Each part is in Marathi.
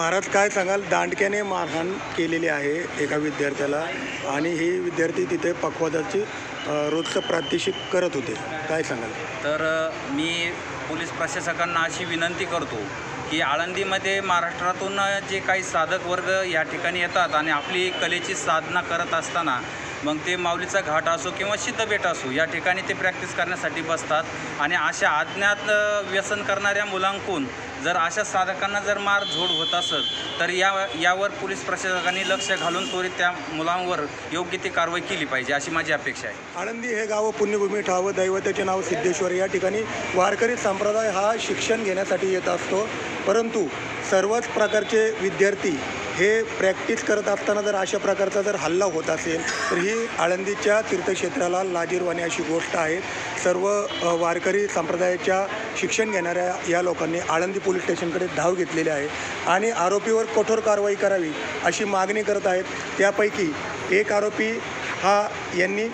महाराज काय सांगाल? दांडक्याने मारहाण केलेली आहे एका विद्यार्थ्याला आणि हे विद्यार्थी तिथे पखवादाची रोजचं प्रात्यक्षिक करत होते. काय सांगाल? तर मी पोलीस प्रशासकांना अशी विनंती करतो की आळंदीमध्ये महाराष्ट्रातून जे काही साधक वर्ग या ठिकाणी येतात आणि आपली कलेची साधना करत असताना मग ते माऊलीचा घाट असो किंवा शीतबेट असो या ठिकाणी ते प्रॅक्टिस करण्यासाठी बसतात. आणि अशा अज्ञात व्यसन करणाऱ्या मुलांकून जर अशा साधकांना जर मार झोड होत असत तर या यावर पोलीस प्रशासकांनी लक्ष घालून त्वरित त्या मुलांवर योग्य ती कारवाई केली पाहिजे अशी माझी अपेक्षा आहे. आळंदी हे गाव पुण्यभूमी ठावं दैवताचे नाव सिद्धेश्वर या ठिकाणी वारकरी संप्रदाय हा शिक्षण घेण्यासाठी येत असतो. परंतु सर्वच प्रकारचे विद्यार्थी हे प्रॅक्टिस करत असताना जर अशा प्रकारचा जर हल्ला होत असेल तर ही आळंदीच्या तीर्थक्षेत्राला लाजीरवाणी अशी गोष्ट आहे. सर्व वारकरी संप्रदायाच्या शिक्षण घेणाऱ्या या लोकांनी आळंदी पोलीस स्टेशनकडे धाव घेतलेली आहे आणि आरोपीवर कठोर कारवाई करावी अशी मागणी करत आहेत. त्यापैकी एक आरोपी हा यांनी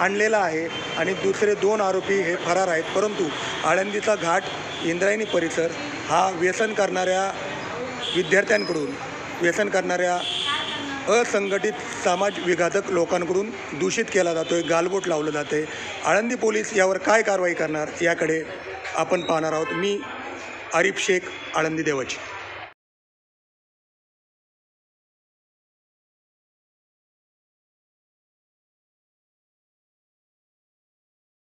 आणलेला आहे आणि दुसरे दोन आरोपी हे फरार आहेत. परंतु आळंदीचा घाट इंद्रायणी परिसर हा व्यसन करणाऱ्या विद्यार्थ्यांकडून व्यसन करणाऱ्या असंघटित समाज विघातक लोकांकडून दूषित केला जातो आहे गालबोट लावलं जातं आहे आळंदी पोलीस यावर काय कारवाई करणार याकडे आपण पाहणार आहोत. मी आरिफ शेख आळंदी देवाची.